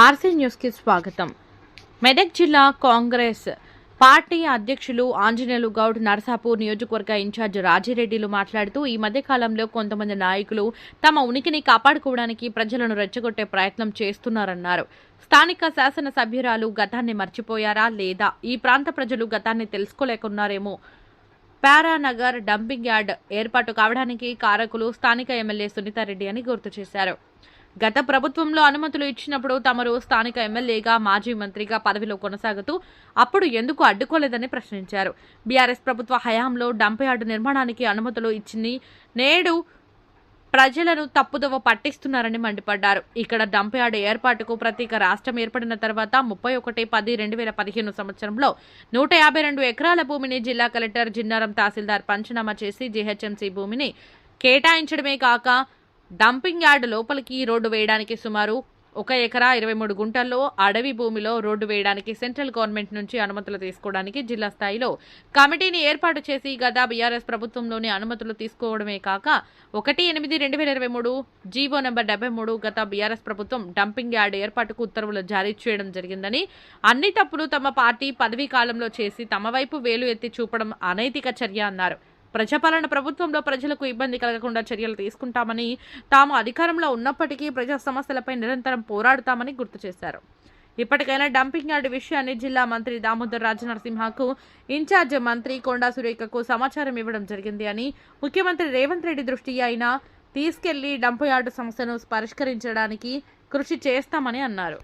RC న్యూస్కి స్వాగతం. మెదక్ జిల్లా కాంగ్రెస్ పార్టీ అధ్యక్షులు ఆంజనేయులు గౌడ్ నర్సాపూర్ నియోజకవర్గ ఇన్ఛార్జ్ రాజిరెడ్డిలు మాట్లాడుతూ ఈ మధ్యకాలంలో కొంతమంది నాయకులు తమ ఉనికిని కాపాడుకోవడానికి ప్రజలను రెచ్చగొట్టే ప్రయత్నం చేస్తున్నారన్నారు. స్థానిక శాసనసభ్యురాలు గతాన్ని మర్చిపోయారా లేదా? ఈ ప్రాంత ప్రజలు గతాన్ని తెలుసుకోలేకున్నారేమో. పారానగర్ డంపింగ్ యార్డ్ ఏర్పాటు కావడానికి కారకులు స్థానిక ఎమ్మెల్యే సునీతారెడ్డి అని గుర్తు చేశారు. గత ప్రభుత్వంలో అనుమతులు ఇచ్చినప్పుడు తమరు స్థానిక ఎమ్మెల్యేగా మాజీ మంత్రిగా పదవిలో కొనసాగుతూ అప్పుడు ఎందుకు అడ్డుకోలేదని ప్రశ్నించారు. బీఆర్ఎస్ ప్రభుత్వ హయాంలో డంప్ యార్డు నిర్మాణానికి అనుమతులు ఇచ్చింది నేడు ప్రజలను తప్పుదవ పట్టిస్తున్నారని మండిపడ్డారు. ఇక్కడ డంప్ యార్డ్ ఏర్పాటుకు ప్రత్యేక రాష్ట్రం ఏర్పడిన తర్వాత ముప్పై ఒకటి పది రెండు వేల పదిహేను సంవత్సరంలో నూట యాభై రెండు ఎకరాల భూమిని జిల్లా కలెక్టర్ జిన్నారం తహసీల్దార్ పంచనామా చేసి జీహెచ్ఎంసీ భూమిని కేటాయించడమే కాక డంపింగ్ యార్డ్ లోపలికి రోడ్డు వేయడానికి సుమారు ఒక ఎకరా ఇరవై మూడు గుంటల్లో అడవి భూమిలో రోడ్డు వేయడానికి సెంట్రల్ గవర్నమెంట్ నుంచి అనుమతులు తీసుకోవడానికి జిల్లా స్థాయిలో కమిటీని ఏర్పాటు చేసి గత బీఆర్ఎస్ ప్రభుత్వంలోని అనుమతులు తీసుకోవడమే కాక ఒకటి ఎనిమిది రెండు వేల ఇరవై మూడు జీవో నెంబర్ డెబ్బై మూడు గత బీఆర్ఎస్ ప్రభుత్వం డంపింగ్ యార్డ్ ఏర్పాటుకు ఉత్తర్వులు జారీ చేయడం జరిగిందని అన్ని తప్పులు తమ పార్టీ పదవీ కాలంలో చేసి తమ వైపు వేలు ఎత్తి చూపడం అనైతిక చర్య అన్నారు. ప్రజాపాలన ప్రభుత్వంలో ప్రజలకు ఇబ్బంది కలగకుండా చర్యలు తీసుకుంటామని తాము అధికారంలో ఉన్నప్పటికీ ప్రజా సమస్యలపై నిరంతరం పోరాడుతామని గుర్తు చేశారు. ఇప్పటికైనా డంపింగ్ యార్డ్ విషయాన్ని జిల్లా మంత్రి దామోదర్ రాజనరసింహకు ఇన్ఛార్జ్ మంత్రి కొండా సురేఖకు సమాచారం ఇవ్వడం జరిగింది అని ముఖ్యమంత్రి రేవంత్ రెడ్డి దృష్టి అయినా తీసుకెళ్ళి డంప్ యార్డు సమస్యను పరిష్కరించడానికి కృషి చేస్తామని అన్నారు.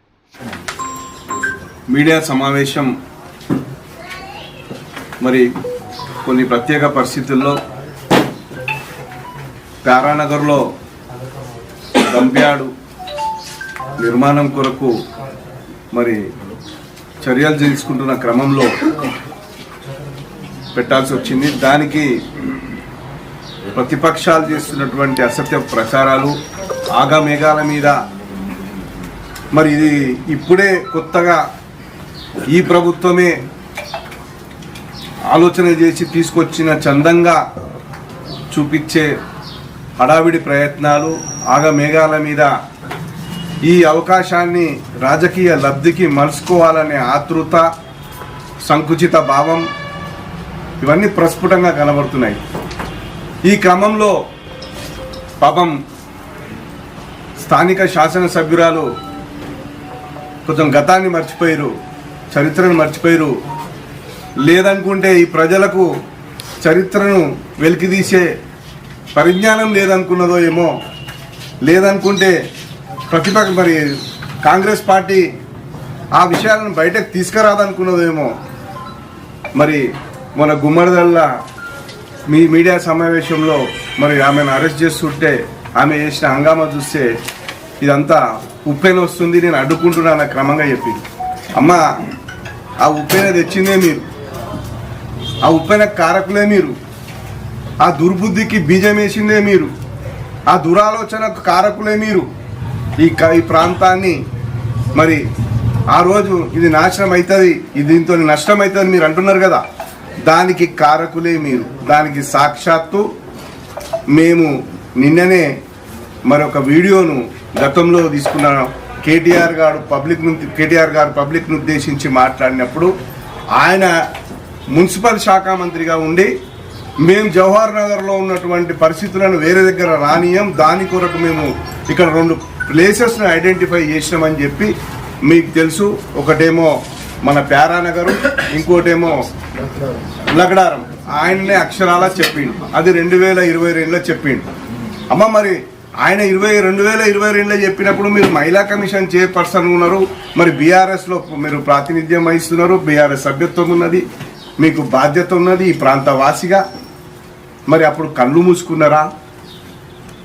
మీడియా సమావేశం మరి కొన్ని ప్రత్యేక పరిస్థితుల్లో తారానగర్లో దంప్యాడు నిర్మాణం కొరకు మరి చర్యలు తీసుకుంటున్న క్రమంలో పెట్టాల్సి వచ్చింది. దానికి ప్రతిపక్షాలు చేస్తున్నటువంటి అసత్య ప్రచారాలు ఆగమేఘాల మీద మరి ఇది ఇప్పుడే కొత్తగా ఈ ప్రభుత్వమే ఆలోచన చేసి తీసుకొచ్చిన చందంగా చూపించే హడావిడి ప్రయత్నాలు ఆగమేఘాల మీద ఈ అవకాశాన్ని రాజకీయ లబ్ధికి మలుసుకోవాలనే ఆతృత సంకుచిత భావం ఇవన్నీ ప్రస్ఫుటంగా కనబడుతున్నాయి. ఈ క్రమంలో పాపం స్థానిక శాసనసభ్యురాలు కొంచెం గతాన్ని మర్చిపోయారు చరిత్రను మర్చిపోయారు. లేదనుకుంటే ఈ ప్రజలకు చరిత్రను వెలికితీసే పరిజ్ఞానం లేదనుకున్నదో ఏమో. లేదనుకుంటే ప్రతిపక్ష మరి కాంగ్రెస్ పార్టీ ఆ విషయాలను బయటకు తీసుకురాదనుకున్నదేమో మరి మన గుమ్మడిదల్ల మీ మీడియా సమావేశంలో మరి ఆమెను అరెస్ట్ చేస్తుంటే ఆమె చేసిన హంగామా చూస్తే ఇదంతా ఉప్పెన వస్తుంది నేను అడ్డుకుంటున్నాను క్రమంగా చెప్పింది. అమ్మ ఆ ఉప్పెన తెచ్చిందే మీరు. ఆ ఉప్పెన కారకులే మీరు. ఆ దుర్బుద్ధికి బీజం వేసిందే మీరు. ఆ దురాలోచనకు కారకులే మీరు. ఈ క- ఈ ప్రాంతాన్ని మరి ఆ రోజు ఇది నాశనం అవుతుంది ఇది దీంతో నష్టం అవుతుంది మీరు అంటున్నారు కదా. దానికి కారకులే మీరు. దానికి సాక్షాత్తు మేము నిన్ననే మరొక వీడియోను గతంలో తీసుకున్నాను. కేటీఆర్ గారు పబ్లిక్ కేటీఆర్ గారు పబ్లిక్ను ఉద్దేశించి మాట్లాడినప్పుడు ఆయన మున్సిపల్ శాఖ మంత్రిగా ఉండి మేము జవహర్ నగర్లో ఉన్నటువంటి పరిస్థితులను వేరే దగ్గర రానియం దాని కొరకు మేము ఇక్కడ రెండు ప్లేసెస్ను ఐడెంటిఫై చేసినామని చెప్పి మీకు తెలుసు. ఒకటేమో మన ప్యారానగరు ఇంకోటేమో లగడారం. ఆయననే అక్షరాల చెప్పిండు. అది రెండు వేల ఇరవై రెండులో చెప్పిండు. అమ్మ మరి ఆయన ఇరవై రెండు వేల ఇరవై రెండులో చెప్పినప్పుడు మీరు మహిళా కమిషన్ చైర్పర్సన్ ఉన్నారు. మరి బీఆర్ఎస్లో మీరు ప్రాతినిధ్యం వహిస్తున్నారు. బీఆర్ఎస్ సభ్యత్వం ఉన్నది. మీకు బాధ్యత ఉన్నది ఈ ప్రాంత వాసిగా మరి అప్పుడు కళ్ళు మూసుకున్నారా?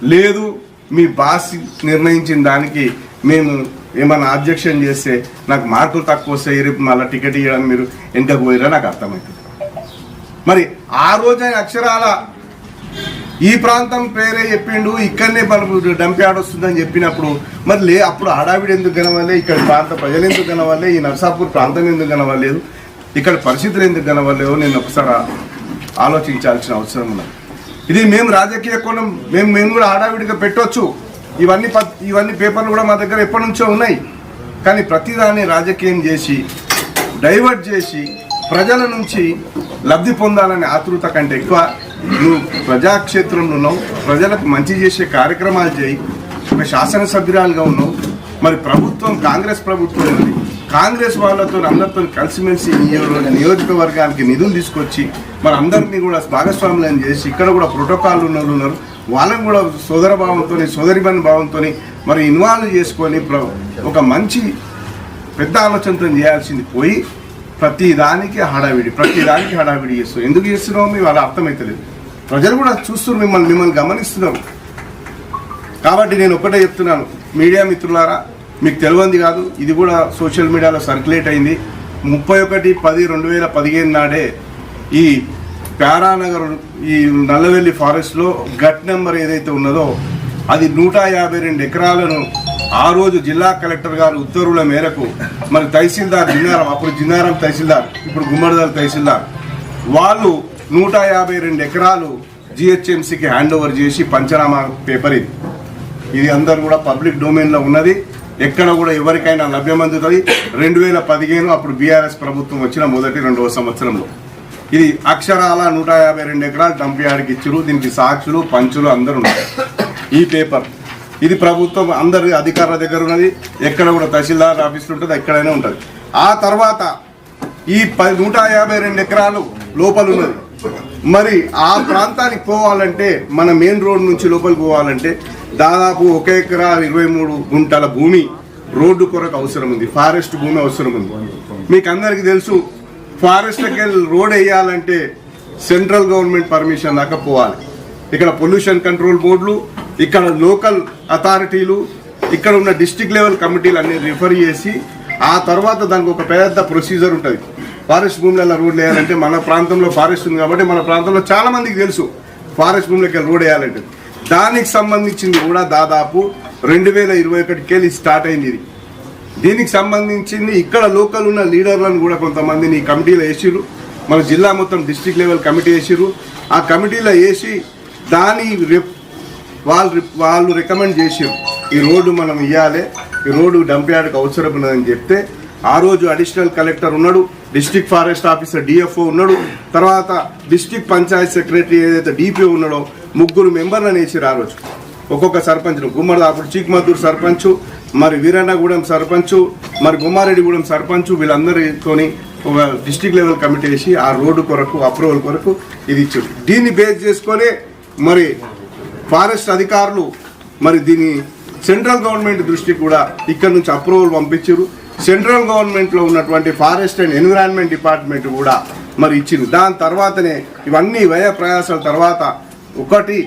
లేదు మీ బాస్ నిర్ణయించిన దానికి మేము ఏమైనా ఆబ్జెక్షన్ చేస్తే నాకు మార్కులు తక్కువ వస్తాయి రేపు మళ్ళీ టికెట్ ఇవ్వడం మీరు వెనుకకు పోయిరా నాకు అర్థమవుతుంది మరి ఆ రోజు అక్షరాల ఈ ప్రాంతం పేరే చెప్పిండు ఇక్కడనే మనకు డంపేడొస్తుందని వస్తుందని చెప్పినప్పుడు మరి లే అప్పుడు హడావిడి ఎందుకు కనవాలే ఇక్కడ ప్రాంత ప్రజలు ఎందుకు కనవాలే ఈ నర్సాపూర్ ప్రాంతం ఎందుకు కనవాలేదు ఇక్కడ పరిస్థితులు ఎందుకు కనవలేవో నేను ఒకసారి ఆలోచించాల్సిన అవసరం ఉన్నది. ఇది మేము రాజకీయ కోణం మేము మేము కూడా హడావిడిగా పెట్టవచ్చు ఇవన్నీ ఇవన్నీ పేపర్లు కూడా మా దగ్గర ఎప్పటి నుంచో ఉన్నాయి. కానీ ప్రతిదాన్ని రాజకీయం చేసి డైవర్ట్ చేసి ప్రజల నుంచి లబ్ధి పొందాలనే ఆతృత కంటే ఎక్కువ నువ్వు ప్రజాక్షేత్రంలో ఉన్నావు ప్రజలకు మంచి చేసే కార్యక్రమాలు చేయి. ఒక శాసనసభ్యురాలుగా ఉన్నావు. మరి ప్రభుత్వం కాంగ్రెస్ ప్రభుత్వం ఉంది కాంగ్రెస్ వాళ్ళతో అందరితో కలిసిమెలిసి నియోజకవర్గానికి నిధులు తీసుకొచ్చి మరి అందరినీ కూడా భాగస్వాములను చేసి ఇక్కడ కూడా ప్రోటోకాల్ ఉన్న వాళ్ళు ఉన్నారు. వాళ్ళని కూడా సోదర భావంతో సోదరిమని భావంతో మరి ఇన్వాల్వ్ చేసుకొని ఒక మంచి పెద్ద ఆలోచనతో చేయాల్సింది పోయి ప్రతి దానికి హడావిడి ప్రతి దానికి హడావిడి చేస్తున్నాం ఎందుకు చేస్తున్నామో మీ వాళ్ళ అర్థమవుతలేదు ప్రజలు కూడా చూస్తున్నారు మిమ్మల్ని మిమ్మల్ని గమనిస్తున్నారు. కాబట్టి నేను ఒకటే చెప్తున్నాను. మీడియా మిత్రులారా మీకు తెలియంది కాదు ఇది కూడా సోషల్ మీడియాలో సర్క్యులేట్ అయింది. ముప్పై ఒకటి పది రెండు వేల పదిహేను నాడే ఈ ప్యారానగర్ ఈ నల్లవెల్లి ఫారెస్ట్లో గట్ నెంబర్ ఏదైతే ఉన్నదో అది నూట యాభై రెండు ఎకరాలను ఆ రోజు జిల్లా కలెక్టర్ గారు ఉత్తర్వుల మేరకు మరి తహసీల్దార్ జిన్నారం అప్పుడు జిన్నారం తహసీల్దార్ ఇప్పుడు గుమ్మడిదల్ తహసీల్దార్ వాళ్ళు నూట యాభై రెండు ఎకరాలు జిహెచ్ఎంసీకి హ్యాండ్ ఓవర్ చేసి పంచనామా పేపర్ ఇది. ఇది అందరు కూడా పబ్లిక్ డొమైన్లో ఉన్నది. ఎక్కడ కూడా ఎవరికైనా లభ్యమందుతుంది రెండు వేల పదిహేను అప్పుడు బీఆర్ఎస్ ప్రభుత్వం వచ్చిన మొదటి రెండవ సంవత్సరంలో. ఇది అక్షరాల నూట యాభై రెండు ఎకరాలు డంప్ యార్డ్కి ఇచ్చారు. దీనికి సాక్షులు పంచులు అందరూ ఉన్నారు. ఈ పేపర్. ఇది ప్రభుత్వం అందరి అధికారుల దగ్గర ఉన్నది. ఎక్కడ కూడా తహసీల్దార్ ఆఫీసులు ఉంటుంది ఎక్కడైనా ఉంటుంది. ఆ తర్వాత ఈ పది నూట యాభై రెండు ఎకరాలు లోపల ఉన్నది. మరి ఆ ప్రాంతానికి పోవాలంటే మన మెయిన్ రోడ్ నుంచి లోపలికి పోవాలంటే దాదాపు ఒక ఎకరా ఇరవై మూడు గుంటల భూమి రోడ్డు కొరకు అవసరం ఉంది. ఫారెస్ట్ భూమి అవసరం ఉంది. మీకు అందరికీ తెలుసు ఫారెస్ట్కి వెళ్ళి రోడ్ వేయాలంటే సెంట్రల్ గవర్నమెంట్ పర్మిషన్ దాకా పోవాలి. ఇక్కడ పొల్యూషన్ కంట్రోల్ బోర్డులు ఇక్కడ లోకల్ అథారిటీలు ఇక్కడ ఉన్న డిస్టిక్ లెవెల్ కమిటీలు అన్ని రిఫర్ చేసి ఆ తర్వాత దానికి ఒక పెద్ద ప్రొసీజర్ ఉంటుంది. ఫారెస్ట్ భూములలో రోడ్లు వేయాలంటే మన ప్రాంతంలో ఫారెస్ట్ ఉంది కాబట్టి మన ప్రాంతంలో చాలా మందికి తెలుసు ఫారెస్ట్ భూములకి రోడ్ వేయాలంటే. దానికి సంబంధించింది కూడా దాదాపు రెండు వేల ఇరవై ఒకటికి వెళ్ళి స్టార్ట్ అయింది ఇది. దీనికి సంబంధించింది ఇక్కడ లోకల్ ఉన్న లీడర్లను కూడా కొంతమందిని ఈ కమిటీలో వేసిరు మన జిల్లా మొత్తం డిస్టిక్ లెవెల్ కమిటీ వేసిరు ఆ కమిటీలో వేసి దాని రిప్- వాళ్ళు వాళ్ళు రికమెండ్ చేసిరు ఈ రోడ్డు మనం ఇవ్వాలి ఈ రోడ్డు డంప్యార్డ్కి అవసరం ఉన్నదని చెప్తే ఆ రోజు అడిషనల్ కలెక్టర్ ఉన్నాడు డిస్టిక్ ఫారెస్ట్ ఆఫీసర్ డిఎఫ్ఓ ఉన్నాడు తర్వాత డిస్టిక్ పంచాయత్ సెక్రటరీ ఏదైతే డిపిఓ ఉన్నాడో ముగ్గురు మెంబర్లను వేసిర్రు ఆ రోజు ఒక్కొక్క సర్పంచ్ను. గుమ్మడి అప్పుడు సర్పంచ్ మరి వీరన్నగూడెం సర్పంచ్ మరి గుమ్మారెడ్డిగూడెం సర్పంచ్ వీళ్ళందరితోని ఒక డిస్టిక్ లెవెల్ కమిటీ వేసి ఆ రోడ్డు కొరకు అప్రూవల్ కొరకు ఇది ఇచ్చారు దీన్ని బేస్ చేసుకొని మరి ఫారెస్ట్ అధికారులు మరి దీని సెంట్రల్ గవర్నమెంట్ దృష్టికి కూడా ఇక్కడ నుంచి అప్రూవల్ పంపించారు సెంట్రల్ గవర్నమెంట్లో ఉన్నటువంటి ఫారెస్ట్ అండ్ ఎన్విరాన్మెంట్ డిపార్ట్మెంట్ కూడా మరి ఇచ్చింది దాని తర్వాతనే ఇవన్నీ వ్యయ ప్రయాసాల తర్వాత ఒకటి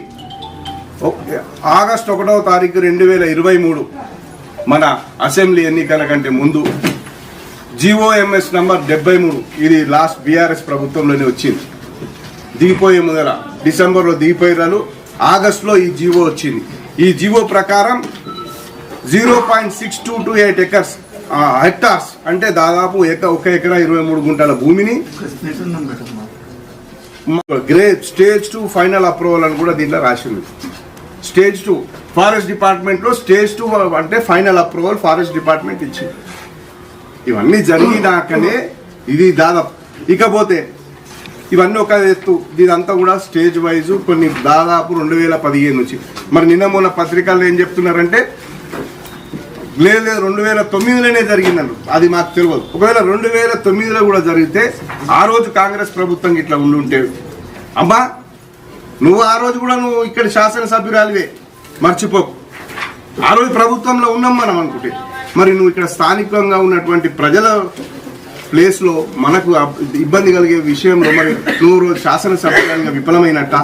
ఆగస్ట్ ఒకటవ తారీఖు రెండు వేల ఇరవై మూడు మన అసెంబ్లీ ఎన్నికల కంటే ముందు జిఓఎంఎస్ నంబర్ డెబ్బై మూడు ఇది లాస్ట్ బీఆర్ఎస్ ప్రభుత్వంలోనే వచ్చింది. దిగిపోయే ముందర డిసెంబర్లో దిగిపోయారు ఆగస్టులో ఈ జీవో వచ్చింది. ఈ జీవో ప్రకారం zero point six two two eight acres hectares అంటే దాదాపు ఎక ఒక ఎకరా ఇరవై మూడు గుంటల భూమిని great stage two final approval అని కూడా దీంట్లో రాసింది స్టేజ్ టూ ఫారెస్ట్ డిపార్ట్మెంట్లో స్టేజ్ టూ అంటే ఫైనల్ అప్రూవల్ ఫారెస్ట్ డిపార్ట్మెంట్ ఇచ్చింది. ఇవన్నీ జరిగినాకనే ఇది దాదాపు ఇకపోతే ఇవన్నీ ఒక ఎత్తు ఇదంతా కూడా స్టేజ్ వైజ్ కొన్ని దాదాపు రెండు వేల పదిహేను నుంచి. మరి నిన్న మొన్న పత్రికల్లో ఏం చెప్తున్నారంటే లేదు లేదు రెండు వేల తొమ్మిదిలోనే జరిగిందన్నారు అది మాకు తెలియదు ఒకవేళ రెండు వేల తొమ్మిదిలో కూడా జరిగితే ఆ రోజు కాంగ్రెస్ ప్రభుత్వం ఇట్లా ఉండి ఉంటే అమ్మా నువ్వు ఆ రోజు కూడా నువ్వు ఇక్కడ శాసనసభ్యురాలివే. మర్చిపోకు ఆ రోజు ప్రభుత్వంలో ఉన్నాం మనం అనుకుంటే. మరి నువ్వు ఇక్కడ స్థానికంగా ఉన్నటువంటి ప్రజల ప్లేస్లో మనకు ఇబ్బంది కలిగే విషయంలో మరి నువ్వు రోజు శాసనసభ్యురాలుగా విఫలమైనట్ట?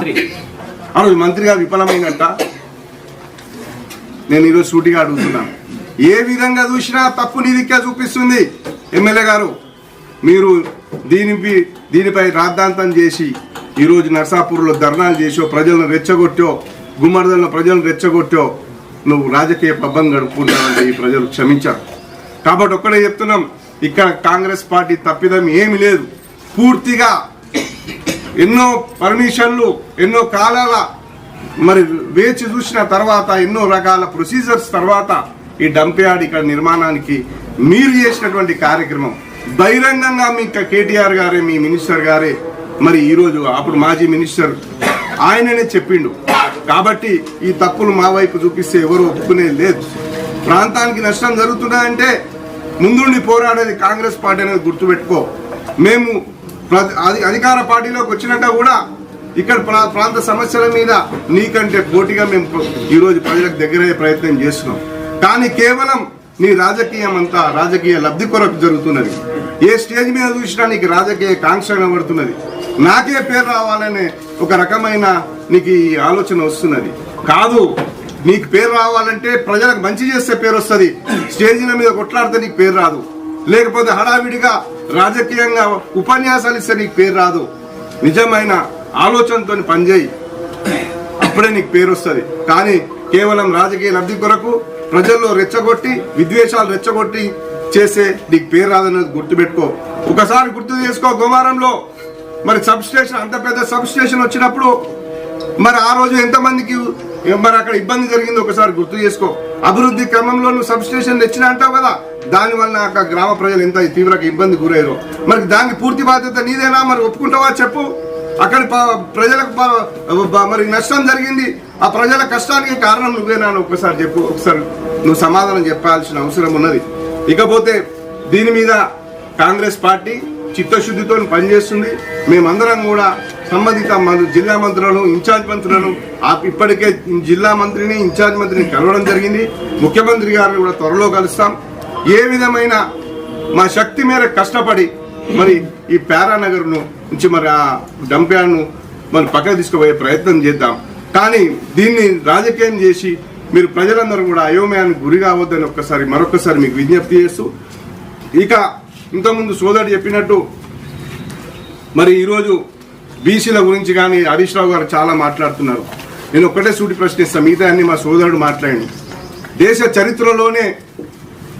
ఆ రోజు మంత్రిగా విఫలమైనట్ట? నేను ఈరోజు సూటిగా అడుగుతున్నాను. ఏ విధంగా చూసినా తప్పు నీ చూపిస్తుంది. ఎమ్మెల్యే గారు మీరు దీనిపై దీనిపై రాద్ధాంతం చేసి ఈరోజు నర్సాపూర్లో ధర్నాలు చేసో ప్రజలను రెచ్చగొట్టో గుమ్మడిదలను ప్రజలను రెచ్చగొట్టో నువ్వు రాజకీయ పబ్బం గడుపుకుంటావంటే ఈ ప్రజలు క్షమించారు. కాబట్టి ఒక్కడే చెప్తున్నాం ఇక్కడ కాంగ్రెస్ పార్టీ తప్పిదం ఏమీ లేదు. పూర్తిగా ఎన్నో పర్మిషన్లు ఎన్నో కాలాల మరి వేచి చూసిన తర్వాత ఎన్నో రకాల ప్రొసీజర్స్ తర్వాత ఈ డంప్ యార్డ్ ఇక్కడ నిర్మాణానికి మీరు చేసినటువంటి కార్యక్రమం. బహిరంగంగా మీ కేటీఆర్ గారే మీ మినిస్టర్ గారే మరి ఈరోజు అప్పుడు మాజీ మినిస్టర్ ఆయననే చెప్పిండు. కాబట్టి ఈ తప్పులు మా వైపు చూపిస్తే ఎవరు ఒప్పుకునేది లేదు. ప్రాంతానికి నష్టం జరుగుతున్నాయంటే ముందుండి పోరాడేది కాంగ్రెస్ పార్టీ అనేది గుర్తుపెట్టుకో. మేము ప్ర- అధికార పార్టీలోకి వచ్చినాక కూడా ఇక్కడ ప్రా- ప్రాంత సమస్యల మీద నీకంటే పోటీగా మేము ఈరోజు ప్రజలకు దగ్గరయ్యే ప్రయత్నం చేస్తున్నాం. కానీ కేవలం నీ రాజకీయం అంతా రాజకీయ లబ్ధి కొరకు జరుగుతున్నది. ఏ స్టేజ్ మీద చూసినా నీకు రాజకీయ కాంక్ష కనబడుతున్నది. నాకే పేరు రావాలనే ఒక రకమైన నీకు ఈ ఆలోచన వస్తున్నది. కాదు నీకు పేరు రావాలంటే ప్రజలకు మంచి చేస్తే పేరు వస్తుంది. స్టేజీల మీద కొట్లాడితే నీకు పేరు రాదు. లేకపోతే హడావిడిగా రాజకీయంగా ఉపన్యాసాలు ఇస్తే నీకు పేరు రాదు. నిజమైన ఆలోచనతో పనిచేయి. అప్పుడే నీకు పేరు వస్తుంది. కానీ కేవలం రాజకీయ లబ్ధి కొరకు ప్రజల్లో రెచ్చగొట్టి విద్వేషాలు రెచ్చగొట్టి చేసే నీకు పేరు రాదన్నది గుర్తుపెట్టుకో. ఒకసారి గుర్తు చేసుకో గోమారంలో మరి సబ్ స్టేషన్ అంత పెద్ద సబ్ స్టేషన్ వచ్చినప్పుడు మరి ఆ రోజు ఎంతమందికి మరి అక్కడ ఇబ్బంది జరిగింది ఒకసారి గుర్తు చేసుకో. అభివృద్ధి క్రమంలో నువ్వు సబ్ స్టేషన్ తెచ్చిన అంటావు కదా దాని వల్ల ఆ గ్రామ ప్రజలు ఎంత తీవ్రంగా ఇబ్బంది గురయ్యారు. మరి దానికి పూర్తి బాధ్యత నీదేనా? మరి ఒప్పుకుంటావా చెప్పు. అక్కడ ప- ప్రజలకు మరి నష్టం జరిగింది. ఆ ప్రజల కష్టానికి కారణం నువ్వేనా ఒకసారి చెప్పు ఒకసారి నువ్వు సమాధానం చెప్పాల్సిన అవసరం ఉన్నది. ఇకపోతే దీని మీద కాంగ్రెస్ పార్టీ చిత్తశుద్ధితో పనిచేస్తుంది. మేమందరం కూడా సంబంధిత జిల్లా మంత్రులను ఇన్ఛార్జ్ మంత్రులను ఇప్పటికే జిల్లా మంత్రిని ఇన్ఛార్జ్ మంత్రిని కలవడం జరిగింది. ముఖ్యమంత్రి గారిని కూడా త్వరలో కలుస్తాం. ఏ విధమైన మా శక్తి మేర కష్టపడి మరి ఈ పారానగర్ను నుంచి మరి ఆ డంప్ మరి పక్కకు తీసుకుపోయే ప్రయత్నం చేద్దాం. కానీ దీన్ని రాజకీయం చేసి మీరు ప్రజలందరూ కూడా అయోమయానికి గురి కావద్దని ఒక్కసారి మరొకసారి మీకు విజ్ఞప్తి చేస్తూ ఇక ఇంతకుముందు సోదరుడు చెప్పినట్టు మరి ఈరోజు బీసీల గురించి కానీ హరీష్ రావు గారు చాలా మాట్లాడుతున్నారు. నేను ఒక్కటే సూటి ప్రశ్నిస్తాను మిగతా అన్ని మా సోదరుడు మాట్లాడండి. దేశ చరిత్రలోనే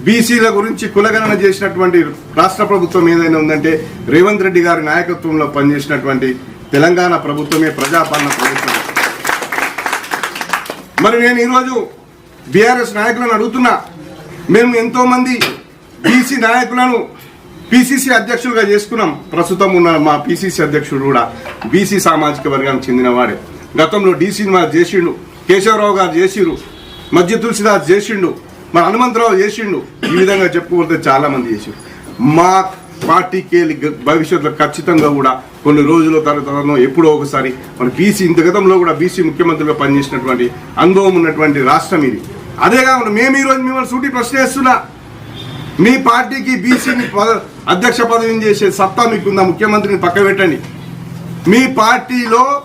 బీసీల గురించి కులగణన చేసినటువంటి రాష్ట్ర ప్రభుత్వం ఏదైనా ఉందంటే రేవంత్ రెడ్డి గారి నాయకత్వంలో పనిచేసినటువంటి తెలంగాణ ప్రభుత్వమే ప్రజాపాలన ప్రభుత్వం. మరి నేను ఈరోజు బీఆర్ఎస్ నాయకులను అడుగుతున్నా. మేము ఎంతో మంది బీసీ నాయకులను పిసిసి అధ్యక్షులుగా చేసుకున్నాం. ప్రస్తుతం ఉన్న మా పిసిసి అధ్యక్షుడు కూడా బీసీ సామాజిక వర్గానికి చెందినవాడే గతంలో డి శ్రీనివాస్ చేసిండు కేశవరావు గారు చేసిరు మధ్య తులసిదాస్ చేసిండు మన హనుమంతరావు చేసిండు. ఈ విధంగా చెప్పుకుంటే చాలా మంది చేసిండు. మా పార్టీకి భవిష్యత్తులో ఖచ్చితంగా కూడా కొన్ని రోజుల తర్వాత ఎప్పుడో ఒకసారి మన బీసీ ఇంత గతంలో కూడా బీసీ ముఖ్యమంత్రిగా పనిచేసినటువంటి అనుభవం ఉన్నటువంటి రాష్ట్రం ఇది. అదే కాకుండా మేము ఈరోజు మిమ్మల్ని సూటి ప్రశ్న వేస్తున్నా. మీ పార్టీకి బీసీని పద- అధ్యక్ష పదవిని చేసే సత్తా మీకుందా? ముఖ్యమంత్రిని పక్క పెట్టండి. మీ పార్టీలో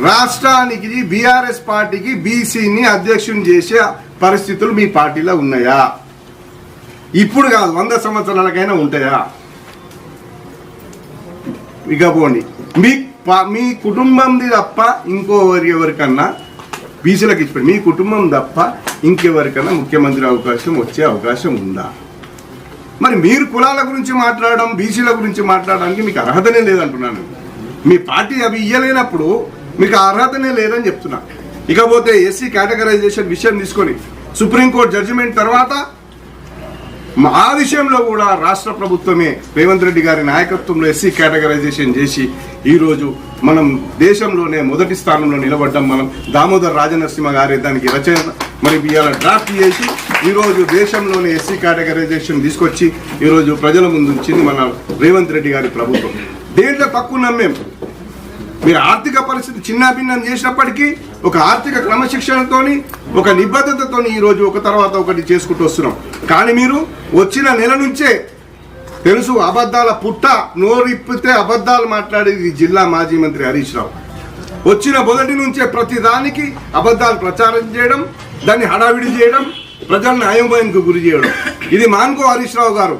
రాష్ట్రానికి బీఆర్ఎస్ పార్టీకి బీసీని అధ్యక్షుని చేసే పరిస్థితులు మీ పార్టీలో ఉన్నాయా? ఇప్పుడు కాదు వంద సంవత్సరాలకైనా ఉంటాయా ఇక పోండి. మీ మీ కుటుంబంది తప్ప ఇంకోవరి ఎవరికన్నా బీసీలకు ఇచ్చిపోయి మీ కుటుంబం తప్ప ఇంకెవరికన్నా ముఖ్యమంత్రి అవకాశం వచ్చే అవకాశం ఉందా? మరి మీరు కులాల గురించి మాట్లాడడం బీసీల గురించి మాట్లాడడానికి మీకు అర్హతనే లేదంటున్నాను మీ పార్టీ అవి ఇయ్యలేనప్పుడు మీకు అర్హతనే లేదని చెప్తున్నా. ఇకపోతే ఎస్సీ కేటగరైజేషన్ విషయం తీసుకొని సుప్రీంకోర్టు జడ్జిమెంట్ తర్వాత ఆ విషయంలో కూడా రాష్ట్ర ప్రభుత్వమే రేవంత్ రెడ్డి గారి నాయకత్వంలో ఎస్సీ కేటగరైజేషన్ చేసి ఈరోజు మనం దేశంలోనే మొదటి స్థానంలో నిలబడ్డం మనం దామోదర్ రాజనరసింహ గారి దానికి రచన మరి ఇవాళ డ్రాఫ్ట్ చేసి ఈరోజు దేశంలోనే ఎస్సీ కేటగరైజేషన్ తీసుకొచ్చి ఈరోజు ప్రజల ముందు ఉంచింది మన రేవంత్ రెడ్డి గారి ప్రభుత్వం. దేంట్లో తక్కువ నమ్మేం మీరు ఆర్థిక పరిస్థితి చిన్నాభిన్నం చేసినప్పటికీ ఒక ఆర్థిక క్రమశిక్షణతోని ఒక నిబద్ధతతోని ఈ రోజు ఒక తర్వాత ఒకటి చేసుకుంటూ వస్తున్నాం. కానీ మీరు వచ్చిన నెల నుంచే తెలుసు అబద్ధాల పుట్ట నోరిప్పితే అబద్ధాలు మాట్లాడేది జిల్లా మాజీ మంత్రి హరీష్ రావు. వచ్చిన మొదటి నుంచే ప్రతిదానికి అబద్ధాలు ప్రచారం చేయడం దాన్ని హడావిడి చేయడం ప్రజల్ని అయోమయానికి గురి చేయడం. ఇది మాన్కో హరీష్ రావు గారు.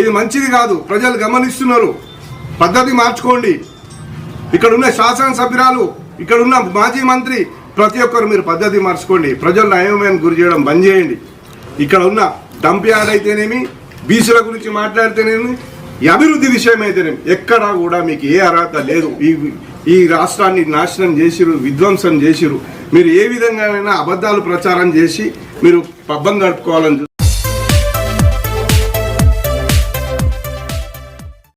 ఇది మంచిది కాదు ప్రజలు గమనిస్తున్నారు. పద్ధతి మార్చుకోండి. ఇక్కడ ఉన్న శాసనసభ్యురాలు ఇక్కడ ఉన్న మాజీ మంత్రి ప్రతి ఒక్కరు మీరు పద్ధతి మార్చుకోండి. ప్రజలను అయోమయానికి గురి చేయడం బంద్ చేయండి. ఇక్కడ ఉన్న డంప్ యార్డ్ అయితేనేమి బీసీల గురించి మాట్లాడితేనేమి అభివృద్ధి విషయం అయితేనేమి ఎక్కడా కూడా మీకు ఏ అర్హత లేదు. ఈ ఈ రాష్ట్రాన్ని నాశనం చేసిరు విధ్వంసం చేసిరు మీరు ఏ విధంగానైనా అబద్ధాలు ప్రచారం చేసి మీరు పబ్బం గడుపుకోవాలని